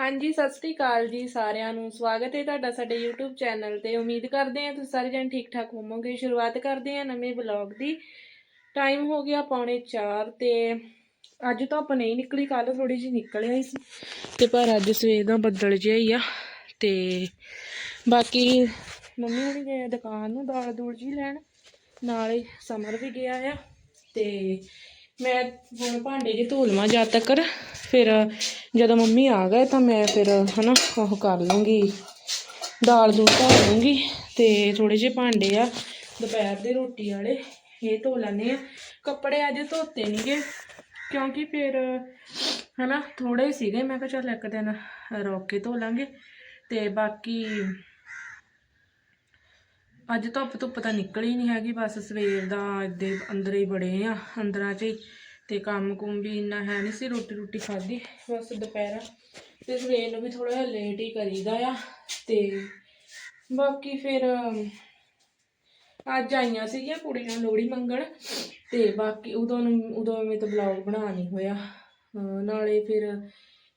ਹਾਂਜੀ, ਸਤਿ ਸ੍ਰੀ ਅਕਾਲ ਜੀ ਸਾਰਿਆਂ ਨੂੰ। ਸਵਾਗਤ ਹੈ ਤੁਹਾਡਾ ਸਾਡੇ YouTube ਚੈਨਲ ਤੇ। ਉਮੀਦ ਕਰਦੇ ਹਾਂ ਤੁਸੀਂ ਸਾਰੇ ਜਣ ਠੀਕ ਠਾਕ ਹੋਵੋਗੇ। ਸ਼ੁਰੂਆਤ ਕਰਦੇ ਹਾਂ ਨਵੇਂ ਵਲੌਗ ਦੀ। ਟਾਈਮ ਹੋ ਗਿਆ ਪੌਣੇ 4 ਤੇ ਅੱਜ ਧੁੱਪ ਨਹੀਂ ਨਿਕਲੀ ਕੱਲ ਥੋੜੀ ਜਿਹੀ ਨਿਕਲਿਆ ਹੀ ਸੀ। ਤੇ ਪਰ ਅੱਜ ਸਵੇਰ ਦਾ ਬੱਦਲ ਜਿਹਾ ਹੀ ਆ। ਤੇ ਬਾਕੀ ਮੰਮੀ ਹੁਣੀ ਗਏ ਦੁਕਾਨ ਨੂੰ ਦਾਲ ਦੂਲ ਜੀ ਲੈਣ। ਨਾਲੇ ਸਮਰ ਵੀ ਗਿਆ ਆ। ਤੇ ਮੈਂ ਹੁਣ ਭਾਂਡੇ ਜੇ ਧੋ ਲਵਾਂ ਜਦ ਤੱਕ ਫਿਰ ਜਦੋਂ ਮੰਮੀ ਆ ਗਏ ਤਾਂ ਮੈਂ ਫਿਰ ਹਨਾ ਉਹ ਕਰ ਲੂੰਗੀ, ਦਾਲ ਦੂਲ ਧੋ ਲੂੰਗੀ ਤੇ ਥੋੜੇ ਜਿਹੇ ਭਾਂਡੇ ਆ, ਦੁਪਹਿਰ ਦੇ ਰੋਟੀ ਵਾਲੇ, ਇਹ ਧੋ ਲੈਣੇ ਆ। ਕੱਪੜੇ ਅੱਜ ਧੋਤੇ ਨਹੀਂਗੇ ਕਿਉਂਕਿ ਫਿਰ ਹਨਾ ਥੋੜੇ ਸੀਗੇ, ਮੈਂ ਕਿਹਾ ਚੱਲ ਇੱਕ ਦਿਨ ਰੋਕ ਕੇ ਧੋ ਲਾਂਗੇ ਤੇ ਬਾਕੀ ਅੱਜ ਧੁੱਪ ਧੁੱਪ ਤਾਂ ਨਿਕਲੀ ਨਹੀਂ ਹੈਗੀ, ਬਸ ਸਵੇਰ ਦਾ ਇੱਦੇ ਅੰਦਰ ਹੀ ਬੜੇ ਆ, ਅੰਦਰਾਂ 'ਚ ਹੀ। ਤੇ ਕੰਮ ਕੁਮ ਵੀ ਇੰਨਾ ਹੈ ਨਹੀਂ ਸੀ, ਰੋਟੀ ਰੋਟੀ ਖਾਧੀ, ਬਸ ਦੁਪਹਿਰਾਂ। ਤੇ ਸਵੇਰ ਨੂੰ ਵੀ ਥੋੜਾ ਜਿਹਾ ਲੇਟ ਹੀ ਕਰੀਦਾ ਆ, ਤੇ ਬਾਕੀ ਫਿਰ ਅੱਜ ਆਈਆਂ ਸੀਗੀਆਂ ਕੁੜੀਆਂ ਲੋਹੜੀ ਮੰਗਣ, ਤੇ ਬਾਕੀ ਉਦੋਂ ਉਦੋਂ ਮੈਂ ਤਾਂ ਬਲੌਗ ਬਣਾ ਨਹੀਂ ਹੋਇਆ। ਨਾਲੇ ਫਿਰ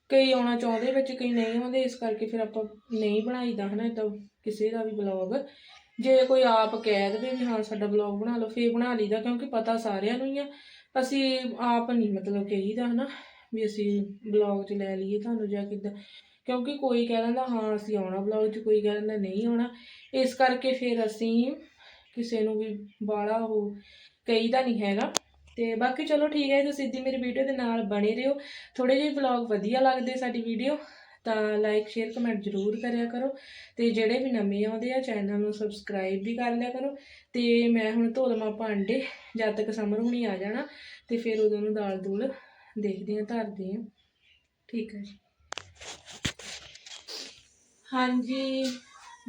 ਕਈ ਆਉਣਾ ਚਾਹੁੰਦੇ ਵਿੱਚ, ਕਈ ਨਹੀਂ ਆਉਂਦੇ, ਇਸ ਕਰਕੇ ਫਿਰ ਆਪਾਂ ਨਹੀਂ ਬਣਾਈਦਾ ਹਨਾ ਇਦਾਂ ਕਿਸੇ ਦਾ ਵੀ ਬਲੌਗ ਜੇ ਕੋਈ ਆਪ ਕਹਿ ਦੇਵੇ ਵੀ ਹਾਂ ਸਾਡਾ ਬਲੌਗ ਬਣਾ ਲਓ, ਫੇਰ ਬਣਾ ਲਈਦਾ, ਕਿਉਂਕਿ ਪਤਾ ਸਾਰਿਆਂ ਨੂੰ ਹੀ ਆ। ਅਸੀਂ ਆਪ ਨਹੀਂ ਮਤਲਬ ਕਹੀਦਾ ਹਨਾ, ਵੀ ਅਸੀਂ ਬਲੌਗ 'ਚ ਲੈ ਲਈਏ ਤੁਹਾਨੂੰ ਜਾਂ ਕਿੱਦਾਂ। ਕਿਉਂਕਿ ਕੋਈ ਕਹਿ ਦਿੰਦਾ, ਹਾਂ ਅਸੀਂ ਆਉਣਾ ਬਲੌਗ 'ਚ, ਕੋਈ ਕਹਿ ਦਿੰਦਾ ਨਹੀਂ ਆਉਣਾ। ਇਸ ਕਰਕੇ ਫਿਰ ਅਸੀਂ ਕਿਸੇ ਨੂੰ ਵੀ ਬਾਲਾ ਉਹ ਕਹੀਦਾ ਨਹੀਂ ਹੈਗਾ। ਤੇ ਬਾਕੀ ਚਲੋ ਠੀਕ ਹੈ ਤੁਸੀਂ ਸਿੱਧੀ ਮੇਰੀ ਵੀਡੀਓ ਦੇ ਨਾਲ ਬਣੇ ਰਹੋ। ਥੋੜੇ ਜਿਹੇ ਵਲੌਗ ਵਧੀਆ ਲੱਗਦੇ ਸਾਡੀ ਵੀਡੀਓ ਤਾਂ ਲਾਈਕ ਸ਼ੇਅਰ ਕਮੈਂਟ ਜ਼ਰੂਰ ਕਰਿਆ ਕਰੋ ਤੇ ਜਿਹੜੇ ਵੀ ਨਵੇਂ ਆਉਂਦੇ ਆ ਚੈਨਲ ਨੂੰ ਸਬਸਕ੍ਰਾਈਬ ਵੀ ਕਰ ਲਿਆ ਕਰੋ ਤੇ ਮੈਂ ਹੁਣ ਧੋ ਲਵਾਂ ਭਾਂਡੇ ਜਦ ਤੱਕ ਸਮਰ ਹੁਣੀ ਆ ਜਾਣਾ ਤੇ ਫਿਰ ਉਦੋਂ ਨੂੰ ਦਾਲ ਦੂਲ ਦੇਖਦੇ ਆ ਧਰਦੇ ਆ ਠੀਕ ਹੈ ਜੀ। ਹਾਂਜੀ,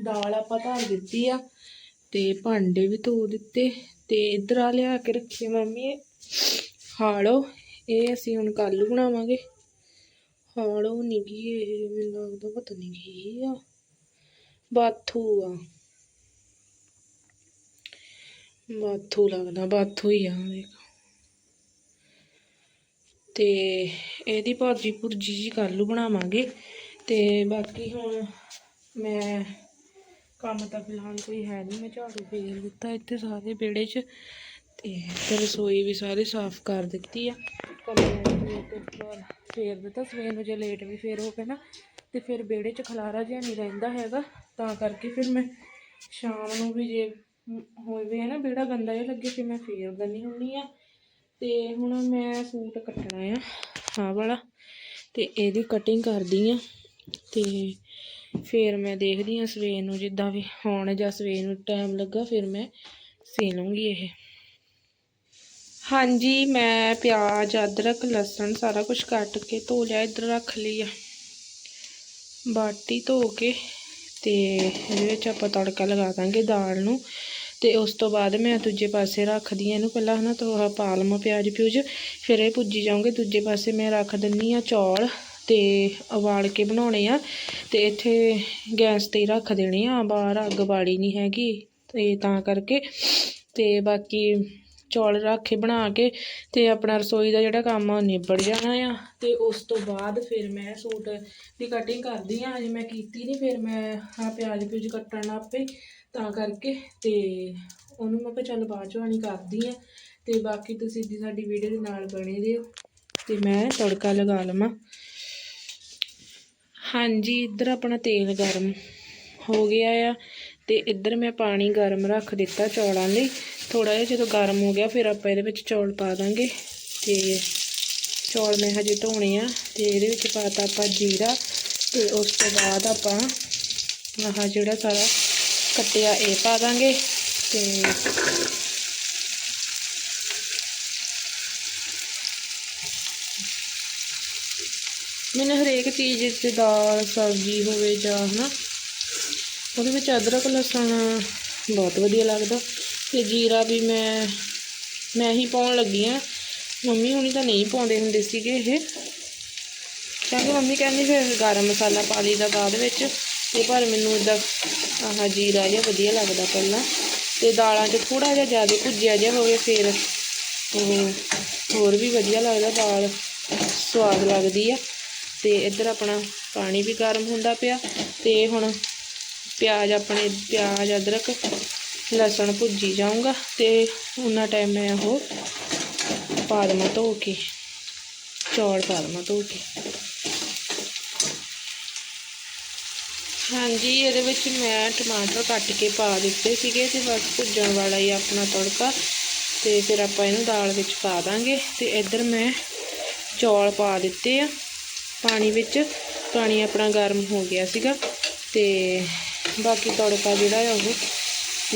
ਦਾਲ ਆਪਾਂ ਧਰ ਦਿੱਤੀ ਆ ਤੇ ਭਾਂਡੇ ਵੀ ਧੋ ਦਿੱਤੇ ਤੇ ਇੱਧਰ ਆ ਲਿਆ ਕੇ ਰੱਖੀ ਮੰਮੀ ਹਾਲੋ ਇਹ ਅਸੀਂ ਹੁਣ ਕੱਲ ਬਣਾਵਾਂਗੇ। ਹਾਲੋ ਨਿੱਗੀ ਇਹ, ਮੈਨੂੰ ਲੱਗਦਾ ਪਤਾ ਨਹੀਂ ਕੀ ਆ। ਬਾਥੂ ਆ। ਬਾਥੂ ਲੱਗਦਾ, ਬਾਥੂ ਹੀ ਆ, ਦੇਖ। ਤੇ ਇਹਦੀ ਭਾਜੀ ਭੁਰਜੀ ਜੀ ਕੱਲ੍ਹ ਬਣਾਵਾਂਗੇ। ਤੇ ਬਾਕੀ ਹੁਣ ਮੈਂ ਕੰਮ ਤਾਂ ਫਿਲਹਾਲ ਕੋਈ ਹੈ ਨਹੀਂ ਮੈਂ ਝਾੜੂ ਫੇਰ ਦਿੱਤਾ ਇੱਥੇ ਸਾਰੇ ਵਿਹੜੇ 'ਚ। ਤੇ ਫਿਰ ਰਸੋਈ ਵੀ ਸਾਰੀ ਸਾਫ਼ ਕਰ ਦਿੱਤੀ ਆ। ਕਮਰੇ ਫੇਰ ਦਿੱਤਾ, ਸਵੇਰ ਨੂੰ ਜੇ ਲੇਟ ਵੀ ਫੇਰ ਹੋ ਗਏ ਨਾ, ਤੇ ਫਿਰ ਵਿਹੜੇ 'ਚ ਖਲਾਰਾ ਜਿਹਾ ਨਹੀਂ ਰਹਿੰਦਾ ਹੈਗਾ, ਤਾਂ ਕਰਕੇ ਫਿਰ ਮੈਂ ਸ਼ਾਮ ਨੂੰ ਵੀ ਜੇ ਹੋਵੇ ਹੈ ਨਾ ਵਿਹੜਾ ਗੰਦਾ ਜਿਹਾ ਲੱਗੇ, ਫਿਰ ਮੈਂ ਫੇਰ ਦਿੰਦੀ ਹੁੰਦੀ ਆ। ਤੇ ਹੁਣ ਮੈਂ ਸੂਟ ਕੱਟਣਾ ਆ, ਆਹ ਵਾਲਾ, ਤੇ ਇਹਦੀ ਕਟਿੰਗ ਕਰਦੀ ਆ। ਤੇ ਫਿਰ ਮੈਂ ਦੇਖਦੀ ਆ ਸਵੇਰ ਨੂੰ ਜਿੱਦਾਂ ਵੀ ਹੁਣ ਜਾਂ ਸਵੇਰ ਨੂੰ ਟਾਈਮ ਲੱਗਾ, ਫਿਰ ਮੈਂ ਸੇ ਲੂੰਗੀ ਇਹ। ਹਾਂਜੀ, ਮੈਂ ਪਿਆਜ਼, ਅਦਰਕ, ਲਸਣ ਸਾਰਾ ਕੁਝ ਕੱਟ ਕੇ ਧੋ ਲਿਆ, ਇੱਧਰ ਰੱਖ ਲਈ ਆ। ਬਾਟੀ ਧੋ ਕੇ ਤੇ ਇਹਦੇ ਵਿੱਚ ਆਪਾਂ ਤੜਕਾ ਲਗਾ ਦਾਂਗੇ ਦਾਲ ਨੂੰ। ਤੇ ਉਸ ਤੋਂ ਬਾਅਦ ਮੈਂ ਦੂਜੇ ਪਾਸੇ ਰੱਖਦੀ ਆ ਇਹਨੂੰ। ਪਹਿਲਾਂ ਹਨਾ ਥੋੜਾ ਪਾ ਲਵਾਂ ਪਿਆਜ਼, ਪਿਊਜ਼, ਫਿਰ ਇਹ ਭੁੱਜੀ ਜਾਊਂਗੇ। ਦੂਜੇ ਪਾਸੇ ਮੈਂ ਰੱਖ ਦਿੰਨੀ ਆ ਚੌਲ ਤੇ ਉਬਾਲ ਕੇ ਬਣਾਉਣੇ ਆ। ਤੇ ਇੱਥੇ ਗੈਸ ਤੇ ਹੀ ਰੱਖ ਦੇਣੇ ਆ, ਬਾਹਰ ਅੱਗ ਬਾਲੀ ਨਹੀਂ ਹੈਗੀ। ਤੇ ਤਾਂ ਕਰਕੇ ਤੇ ਬਾਕੀ ਚੌਲ ਰੱਖ ਕੇ ਬਣਾ ਕੇ ਅਤੇ ਆਪਣਾ ਰਸੋਈ ਦਾ ਜਿਹੜਾ ਕੰਮ ਆ ਉਹ ਨਿਬੜ ਜਾਣਾ ਆ। ਅਤੇ ਉਸ ਤੋਂ ਬਾਅਦ ਫਿਰ ਮੈਂ ਸੂਟ ਦੀ ਕਟਿੰਗ ਕਰਦੀ ਹਾਂ ਅਜੇ ਮੈਂ ਕੀਤੀ ਨਹੀਂ ਫਿਰ ਮੈਂ ਆ ਪਿਆਜ਼ ਪਿਊਜ਼ ਕੱਟਣ ਲੱਗ ਪਈ ਤਾਂ ਕਰਕੇ ਅਤੇ ਉਹਨੂੰ ਮੈਂ ਕਿਹਾ ਚੱਲ ਬਾਅਦ ਚੋਂ ਆਣੀ ਕਰਦੀ ਹਾਂ ਅਤੇ ਬਾਕੀ ਤੁਸੀਂ ਦੀ ਸਾਡੀ ਵੀਡੀਓ ਦੇ ਨਾਲ ਬਣੇ ਰਹੋ ਅਤੇ ਮੈਂ ਤੜਕਾ ਲਗਾ ਲਵਾਂ। ਹਾਂਜੀ, ਇੱਧਰ ਆਪਣਾ ਤੇਲ ਗਰਮ ਹੋ ਗਿਆ ਆ ਅਤੇ ਇੱਧਰ ਮੈਂ ਪਾਣੀ ਗਰਮ ਰੱਖ ਦਿੱਤਾ ਚੌਲਾਂ ਲਈ। ਥੋੜਾ ਜਿਹਾ ਜਦੋਂ ਗਰਮ ਹੋ ਗਿਆ, ਫਿਰ ਆਪਾਂ ਇਹਦੇ ਵਿੱਚ ਚੌਲ ਪਾ ਦਾਂਗੇ ਤੇ ਚੌਲ ਮੈਂ ਹਜੇ ਧੋਣੇ ਆ ਤੇ ਇਹਦੇ ਵਿੱਚ ਪਾਤਾ ਆਪਾਂ ਜੀਰਾ ਤੇ ਉਸ ਤੋਂ ਬਾਅਦ ਆਪਾਂ ਆਹ ਜਿਹੜਾ ਸਾਰਾ ਕੱਟਿਆ ਇਹ ਪਾ ਦਾਂਗੇ ਤੇ ਮੈਨੂੰ ਹਰੇਕ ਚੀਜ਼ ਵਿੱਚ ਦਾਲ, ਸਬਜ਼ੀ ਹੋਵੇ ਜਾਂ ਹਨਾ, ਉਹਦੇ ਵਿੱਚ ਅਦਰਕ, ਲਸਣ ਬਹੁਤ ਵਧੀਆ ਲੱਗਦਾ। ਤੇ ਜੀਰਾ ਵੀ ਮੈਂ ਮੈਂ ਹੀ ਪਾਉਣ ਲੱਗੀ ਆ। ਮੰਮੀ ਹੁਣੀ ਤਾਂ ਨਹੀਂ ਪਾਉਂਦੇ ਹੁੰਦੇ ਸੀਗੇ ਇਹ। ਕਿਉਂਕਿ ਮੰਮੀ ਕਹਿੰਦੀ ਫਿਰ ਗਰਮ ਮਸਾਲਾ ਪਾ ਲਈਦਾ ਬਾਅਦ ਵਿੱਚ। ਤੇ ਪਰ ਮੈਨੂੰ ਇਦਾਂ ਆਹ ਜੀਰਾ ਜਿਹਾ ਵਧੀਆ ਲੱਗਦਾ ਪਹਿਲਾਂ। ਤੇ ਦਾਲਾਂ 'ਚ ਥੋੜਾ ਜਿਹਾ ਜ਼ਿਆਦਾ ਭੁੱਜਿਆ ਜਿਹਾ ਹੋਵੇ ਫਿਰ ਉਹ ਹੋਰ ਵੀ ਵਧੀਆ ਲੱਗਦਾ, ਦਾਲ ਸਵਾਦ ਲੱਗਦੀ ਆ। ਤੇ ਇੱਧਰ ਆਪਣਾ ਪਾਣੀ ਵੀ ਗਰਮ ਹੁੰਦਾ ਪਿਆ। ਤੇ ਹੁਣ ਪਿਆਜ਼ ਆਪਣੇ, ਪਿਆਜ਼ ਅਦਰਕ ਲਸਣ ਭੁੱਜੀ ਜਾਊਂਗਾ ਤੇ ਉਹਨਾਂ ਟਾਈਮ ਮੈਂ ਉਹ ਪਾ ਦੇਵਾਂ ਧੋ ਕੇ, ਚੌਲ ਪਾ ਦੇਵਾਂ ਧੋ ਕੇ। ਹਾਂਜੀ, ਇਹਦੇ ਵਿੱਚ ਮੈਂ ਟਮਾਟਰ ਕੱਟ ਕੇ ਪਾ ਦਿੱਤੇ ਸੀਗੇ ਤੇ ਬਸ ਭੁੱਜਣ ਵਾਲਾ ਹੀ ਆਪਣਾ ਤੜਕਾ ਤੇ ਫਿਰ ਆਪਾਂ ਇਹਨੂੰ ਦਾਲ ਵਿੱਚ ਪਾ ਦਾਂਗੇ ਤੇ ਇੱਧਰ ਮੈਂ ਚੌਲ ਪਾ ਦਿੱਤੇ ਆ। ਪਾਣੀ ਵਿੱਚ, ਪਾਣੀ ਆਪਣਾ ਗਰਮ ਹੋ ਗਿਆ ਸੀਗਾ ਤੇ ਬਾਕੀ ਤੜਕਾ ਜਿਹੜਾ ਆ ਉਹ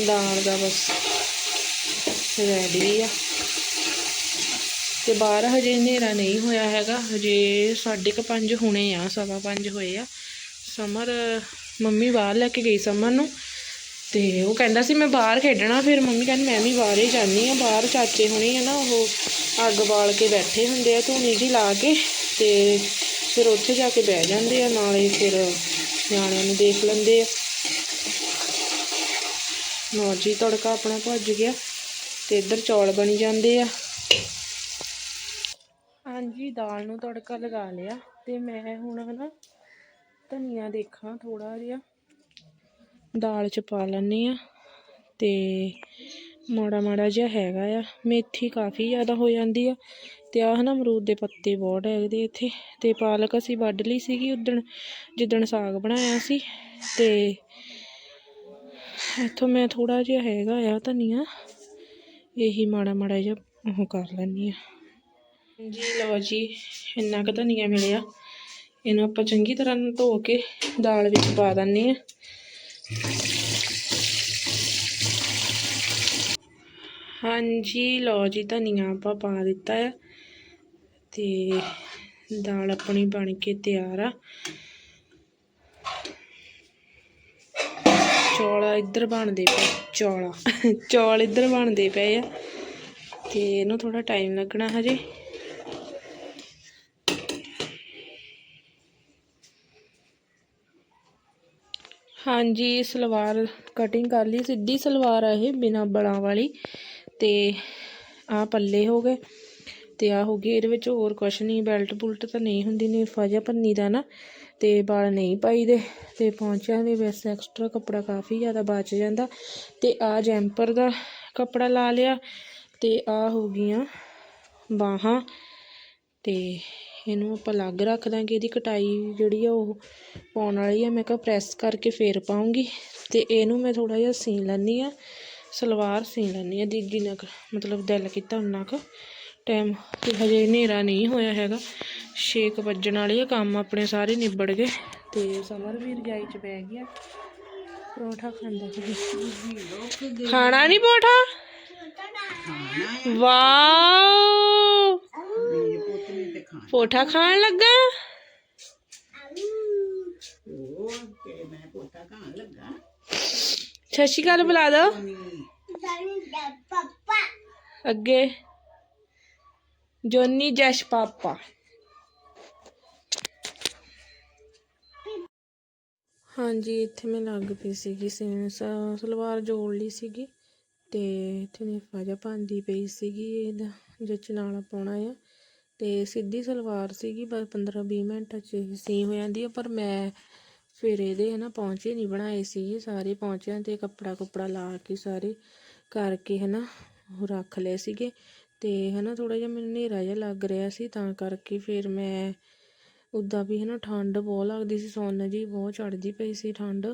ਦਾਲ ਦਾ ਬਸ ਰੈਡੀ ਆ। ਤੇ ਬਾਹਰ ਹਜੇ ਹਨੇਰਾ ਨਹੀਂ ਹੋਇਆ ਹੈਗਾ। ਹਜੇ ਸਾਢੇ ਕੁ ਪੰਜ ਹੋਣੇ ਆ, ਸਵਾ ਪੰਜ ਹੋਏ ਆ। ਸਮਰ, ਮੰਮੀ ਬਾਹਰ ਲੈ ਕੇ ਗਈ ਸਮਰ ਨੂੰ। ਤੇ ਉਹ ਕਹਿੰਦਾ ਸੀ ਮੈਂ ਬਾਹਰ ਖੇਡਣਾ, ਫਿਰ ਮੰਮੀ ਕਹਿੰਦੀ ਮੈਂ ਵੀ ਬਾਹਰ ਹੀ ਜਾਂਦੀ ਆ। ਬਾਹਰ ਚਾਚੇ ਹੁਣੀ ਆ ਨਾ, ਉਹ ਅੱਗ ਬਾਲ ਕੇ ਬੈਠੇ ਹੁੰਦੇ ਆ ਧੂਣੀ ਜੀ ਲਾ ਕੇ। ਤੇ ਫਿਰ ਉੱਥੇ ਜਾ ਕੇ ਬਹਿ ਜਾਂਦੇ ਆ, ਨਾਲੇ ਫਿਰ ਨਿਆਣਿਆਂ ਨੂੰ ਦੇਖ ਲੈਂਦੇ ਆ। ਲਓ ਜੀ, ਤੜਕਾ ਆਪਣਾ ਭੁੱਜ ਗਿਆ ਤੇ ਇੱਧਰ ਚੌਲ ਬਣੀ ਜਾਂਦੇ ਆ। ਹਾਂਜੀ, ਦਾਲ ਨੂੰ ਤੜਕਾ ਲਗਾ ਲਿਆ ਤੇ ਮੈਂ ਹੁਣ ਹਨਾ ਧਨੀਆ ਦੇਖਾਂ ਥੋੜਾ ਜਿਹਾ। ਦਾਲ ਚ ਪਾ ਲੈਂਦੀ ਆ ਤੇ ਮਾੜਾ ਮਾੜਾ ਜਿਹਾ ਹੈਗਾ ਆ, ਮੇਥੀ ਕਾਫੀ ਜ਼ਿਆਦਾ ਹੋ ਜਾਂਦੀ ਆ ਤੇ ਆਹ ਨਾ ਅਮਰੂਦ ਦੇ ਪੱਤੇ ਬਹੁਤ ਹੈਗੇ ਇੱਥੇ ਤੇ ਪਾਲਕ ਅਸੀਂ ਵੱਢ ਲਈ ਸੀਗੀ ਉਦਣ, ਜਿੱਦਣ ਸਾਗ ਬਣਾਇਆ ਸੀ ਤੇ ਇੱਥੋਂ ਮੈਂ ਥੋੜਾ ਜਿਹਾ ਹੈਗਾ ਆ ਧਨੀਆ ਇਹੀ ਮਾੜਾ ਮਾੜਾ ਜਿਹਾ ਉਹ ਕਰ ਲੈਂਦੀ ਆ। ਜੀ ਲਓ ਜੀ, ਇੰਨਾ ਕੁ ਧਨੀਆ ਮਿਲਿਆ। ਇਹਨੂੰ ਆਪਾਂ ਚੰਗੀ ਤਰ੍ਹਾਂ ਨਾਲ ਧੋ ਕੇ ਦਾਲ ਵਿੱਚ ਪਾ ਦਿੰਦੇ ਆ। ਹਾਂਜੀ, ਲਓ ਜੀ, ਧਨੀਆ ਆਪਾਂ ਪਾ ਦਿੱਤਾ ਆ। ਤੇ ਦਾਲ ਆਪਣੀ ਬਣ ਕੇ ਤਿਆਰ ਆ। ਚੌਲ ਇੱਧਰ ਬਣਦੇ ਪਏ, ਚੌਲਾ। ਚੌਲ ਇੱਧਰ ਬਣਦੇ ਪਏ ਆ। ਤੇ ਇਹਨੂੰ ਥੋੜਾ ਟਾਈਮ ਲੱਗਣਾ ਹਜੇ। ਹਾਂਜੀ, ਸਲਵਾਰ ਕਟਿੰਗ ਕਰ ਲਈ। ਸਿੱਧੀ ਸਲਵਾਰ ਆ ਇਹ, ਬਿਨਾ ਬਲਾਂ ਵਾਲੀ। ਤੇ ਆ ਪੱਲੇ ਹੋ ਗਏ। ਤੇ ਆ ਹੋ ਗਈ, ਇਹਦੇ ਵਿੱਚ ਹੋਰ ਕੁਛ ਨਹੀਂ, ਬੈਲਟ ਬੁਲਟ ਤਾਂ ਨਹੀਂ ਹੁੰਦੀ ਨਹੀਂ ਜਿਹਾ ਪੰਨੀ ਦਾ ਨਾ, ਤੇ ਵਾਲ ਨਹੀਂ ਪਾਈਦੇ, ਤੇ ਪੌਂਚਿਆਂ ਦੇ ਵਿੱਚ ਐਕਸਟਰਾ ਕੱਪੜਾ ਕਾਫੀ ਜ਼ਿਆਦਾ ਬਚ ਜਾਂਦਾ, ਤੇ ਆ ਜੈਂਪਰ ਦਾ ਕੱਪੜਾ ਲਾ ਲਿਆ, ਤੇ ਆ ਹੋ ਗਈਆਂ ਬਾਹਾਂ, ਤੇ ਇਹਨੂੰ ਆਪਾਂ ਅਲੱਗ ਰੱਖ ਦਾਂਗੇ, ਇਹਦੀ ਕਟਾਈ ਜਿਹੜੀ ਆ ਉਹ ਪਾਉਣ ਵਾਲੀ ਆ, ਮੈਂ ਕਿਹਾ ਪ੍ਰੈਸ ਕਰਕੇ ਫੇਰ ਪਾਉਂਗੀ, ਤੇ ਇਹਨੂੰ ਮੈਂ ਥੋੜਾ ਜਿਹਾ ਸੀਨ ਲੈਂਦੀ ਆ ਸਲਵਾਰ ਸੀਨ ਲੈਂਦੀ ਆ ਦੀ ਜਿੰਨਾ ਕੁ, ਮਤਲਬ ਦਿਲ ਕੀਤਾ ਉਨਾ ਕੁ ਟਾਈਮ ਤੇ ਹਜੇ ਹਨੇਰਾ ਨਹੀਂ ਹੋਇਆ ਹੈਗਾ। ਛੇ ਕੁ ਵੱਜਣ ਵਾਲੇ ਆ, ਕੰਮ ਆਪਣੇ ਸਾਰੇ ਨਿਬੜ ਗਏ। ਤੇ ਸਮਰ ਵੀ ਰਜਾਈ 'ਚ ਬਹਿ ਗਿਆ। ਪਰੌਂਠਾ ਖਾਂਦਾ ਸੀ। ਖਾਣਾ ਨਹੀਂ ਪਰੌਂਠਾ? ਵਾਓ! ਪੋਠਾ ਖਾਣ ਲੱਗਾ? ਸਤਿ ਸ਼੍ਰੀ ਅਕਾਲ, ਬੁਲਾ ਦੋ। ਅੱਗੇ। ਜੋਨੀ ਜਸ਼ ਪਾਪਾ ਹਾਂਜੀ, ਇੱਥੇ ਮੈਂ ਲੱਗ ਪਈ ਸੀਗੀ ਸਲਵਾਰ ਜੋੜ ਲਈ ਸੀਗੀ ਤੇ ਇੱਥੇ ਨਿਫਾ ਜਿਹਾ ਪਾਉਂਦੀ ਪਈ ਸੀਗੀ, ਇਹਦਾ ਜਿਹ ਨਾਲ ਪਾਉਣਾ ਆ। ਤੇ ਸਿੱਧੀ ਸਲਵਾਰ ਸੀਗੀ ਬਸ 15 20 ਮਿੰਟ ਚ ਸੀ ਹੋ ਜਾਂਦੀ ਆ, ਪਰ ਮੈਂ ਫਿਰ ਇਹਦੇ ਹਨਾ ਪੌਂਚੇ ਨਹੀਂ ਬਣਾਏ ਸੀਗੇ, ਸਾਰੇ ਪੌਂਚਿਆਂ ਤੇ ਕੱਪੜਾ ਕੁਪੜਾ ਲਾ ਕੇ ਸਾਰੇ ਕਰਕੇ ਹਨਾ ਰੱਖ ਲਏ ਸੀਗੇ। ਅਤੇ ਹੈ ਨਾ ਥੋੜ੍ਹਾ ਜਿਹਾ ਮੈਨੂੰ ਹਨੇਰਾ ਜਿਹਾ ਲੱਗ ਰਿਹਾ ਸੀ, ਤਾਂ ਕਰਕੇ ਫਿਰ ਮੈਂ ਉੱਦਾਂ ਵੀ ਹੈ ਨਾ ਠੰਡ ਬਹੁਤ ਲੱਗਦੀ ਸੀ, ਸੁੰਨ ਜਿਹੀ ਬਹੁਤ ਚੜ੍ਹਦੀ ਪਈ ਸੀ ਠੰਡ।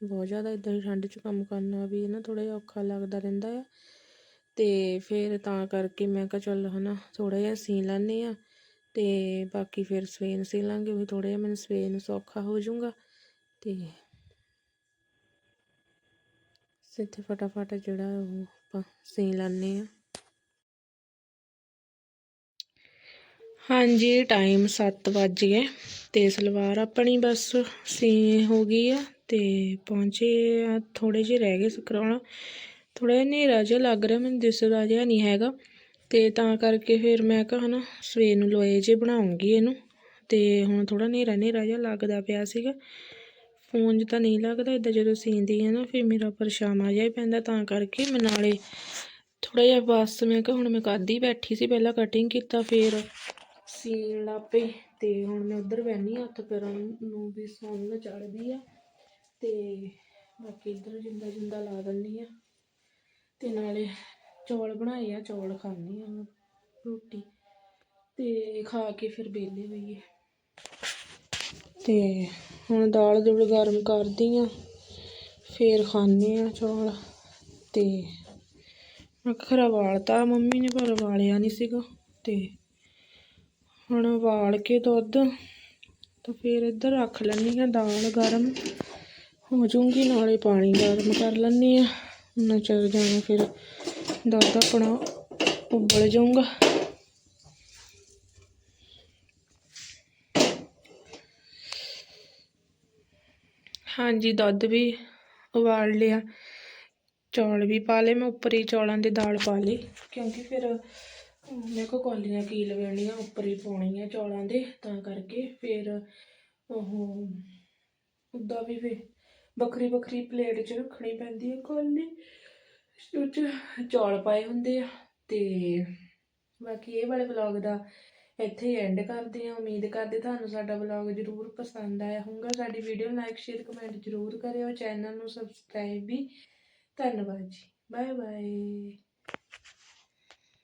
ਬਹੁਤ ਜ਼ਿਆਦਾ ਇੱਦਾਂ ਦੀ ਠੰਡ 'ਚ ਕੰਮ ਕਰਨਾ ਵੀ ਹੈ ਨਾ ਥੋੜ੍ਹਾ ਜਿਹਾ ਔਖਾ ਲੱਗਦਾ ਰਹਿੰਦਾ ਆ। ਅਤੇ ਫਿਰ ਤਾਂ ਕਰਕੇ ਮੈਂ ਕਿਹਾ ਚੱਲ ਹੈ ਨਾ ਥੋੜ੍ਹਾ ਜਿਹਾ ਸੀ ਲੈਂਦੇ ਆ ਅਤੇ ਬਾਕੀ ਫਿਰ ਸਵੇਰ ਨੂੰ ਸੀ ਲਾਂਗੇ, ਵੀ ਥੋੜ੍ਹਾ ਜਿਹਾ ਮੈਨੂੰ ਸਵੇਰ ਨੂੰ ਸੌਖਾ ਹੋ ਜਾਊਗਾ। ਤੇ ਸਿੱਧੇ ਫਟਾਫਟ ਜਿਹੜਾ ਉਹ ਆਪਾਂ ਸੀ ਲੈਂਦੇ ਆ ਹਾਂਜੀ ਟਾਈਮ 7 ਵੱਜ ਗਏ ਤੇ ਸਲਵਾਰ ਆਪਣੀ ਬਸ ਸੀ ਹੋ ਗਈ ਆ ਤੇ ਪਹੁੰਚੇ ਆ ਥੋੜੇ ਜਿਹੇ ਰਹਿ ਗਏ ਸਕਰਾਉਣਾ। ਥੋੜਾ ਜਿਹਾ ਹਨੇਰਾ ਜਿਹਾ ਲੱਗ ਰਿਹਾ, ਮੈਨੂੰ ਦਿਸਦਾ ਜਿਹਾ ਨਹੀਂ ਹੈਗਾ। ਤੇ ਤਾਂ ਕਰਕੇ ਫਿਰ ਮੈਂ ਕਿਹਾ ਹਨਾ, ਸਵੇਰ ਨੂੰ ਲੋਏ ਜੇ ਬਣਾਉਂਗੀ ਇਹਨੂੰ। ਤੇ ਹੁਣ ਥੋੜਾ ਹਨੇਰਾ ਹਨੇਰਾ ਜਿਹਾ ਲੱਗਦਾ ਪਿਆ ਸੀਗਾ। ਫੋਨ 'ਚ ਤਾਂ ਨਹੀਂ ਲੱਗਦਾ ਇਦਾਂ ਜਦੋਂ ਸੀਂਦੀ ਆ ਨਾ, ਫਿਰ ਮੇਰਾ ਪਰਛਾਵਾਂ ਜਿਹਾ ਹੀ ਪੈਂਦਾ। ਤਾਂ ਕਰਕੇ ਮੈਂ ਨਾਲੇ ਥੋੜਾ ਜਿਹਾ ਬਸ, ਮੈਂ ਕਿਹਾ ਹੁਣ ਮੈਂ ਕਰਦੀ ਬੈਠੀ ਸੀ, ਪਹਿਲਾਂ ਕਟਿੰਗ ਕੀਤਾ, ਫਿਰ ਸੀਨ ਲੱਪੇ ਤੇ ਹੁਣ ਮੈਂ ਉੱਧਰ ਬੈਠੀ ਹਾਂ ਉੱਥੇ ਪੈਰਾਂ ਨੂੰ ਵੀ ਸੁੰਨ ਚੜ੍ਹਦੀ ਆ ਤੇ ਬਾਕੀ ਇੱਧਰ ਜਿੰਦਾ ਜਿੰਦਾ ਲਾ ਦਿੰਦੀ ਆ ਤੇ ਨਾਲੇ ਚੌਲ ਬਣਾਏ ਆ, ਚੌਲ ਖਾਂਦੀ ਆ ਰੋਟੀ ਤੇ ਖਾ ਕੇ ਫਿਰ ਵਿਹਲੇ ਹੋਈਏ। ਤੇ ਹੁਣ ਦਾਲ ਦੁਲ ਗਰਮ ਕਰਦੀ ਆ, ਫੇਰ ਖਾਂਦੇ ਆ ਚੌਲ ਤੇ ਮੈਂ ਖਰਾ ਵਾਲਤਾ ਮੰਮੀ ਨੇ, ਪਰ ਵਾਲਿਆ ਨਹੀਂ ਸੀਗਾ ਤੇ ਹੁਣ ਉਬਾਲ ਕੇ ਦੁੱਧ ਤਾਂ ਫਿਰ ਇੱਧਰ ਰੱਖ ਲੈਂਦੀ ਆ ਦਾਲ ਗਰਮ। ਹੋ ਜਾਊਗੀ, ਨਾਲੇ ਪਾਣੀ ਗਰਮ ਕਰ ਲੈਂਦੀ ਆ ਉਹਨਾਂ ਚਿਰ ਜਾਣਾ ਫਿਰ ਦੁੱਧ ਆਪਣਾ ਉਬਲ ਜਾਊਗਾ। ਹਾਂਜੀ, ਦੁੱਧ ਵੀ ਉਬਾਲ ਲਿਆ। ਚੌਲ ਵੀ ਪਾ ਲਏ, ਮੈਂ ਉੱਪਰ ਹੀ ਚੌਲਾਂ ਦੀ ਦਾਲ ਪਾ ਲਈ ਕਿਉਂਕਿ ਫਿਰ ਮੇਰੇ ਕੋ ਕੌਲੀਆਂ ਕੀ ਲਵੇਣੀਆਂ ਉੱਪਰ ਹੀ ਪਾਉਣੀ ਆ ਚੌਲਾਂ ਦੇ, ਤਾਂ ਕਰਕੇ ਫਿਰ ਉਹ ਉੱਦਾਂ ਵੀ ਫਿਰ ਵੱਖਰੀ ਵੱਖਰੀ ਪਲੇਟ 'ਚ ਰੱਖਣੀ ਪੈਂਦੀ ਹੈ ਕੌਲੀ ਉਹ 'ਚ ਚੌਲ ਪਾਏ ਹੁੰਦੇ ਆ ਤੇ ਬਾਕੀ ਇਹ ਵਾਲੇ ਵਲੌਗ ਦਾ ਇੱਥੇ ਐਂਡ ਕਰਦੇ ਹਾਂ। ਉਮੀਦ ਕਰਦੇ ਤੁਹਾਨੂੰ ਸਾਡਾ ਵਲੌਗ ਜ਼ਰੂਰ ਪਸੰਦ ਆਇਆ ਹੋਊਗਾ। ਸਾਡੀ ਵੀਡੀਓ ਲਾਈਕ ਸ਼ੇਅਰ ਕਮੈਂਟ ਜ਼ਰੂਰ ਕਰਿਓ। ਚੈਨਲ ਨੂੰ ਸਬਸਕ੍ਰਾਈਬ ਵੀ। ਧੰਨਵਾਦ ਜੀ। Bye bye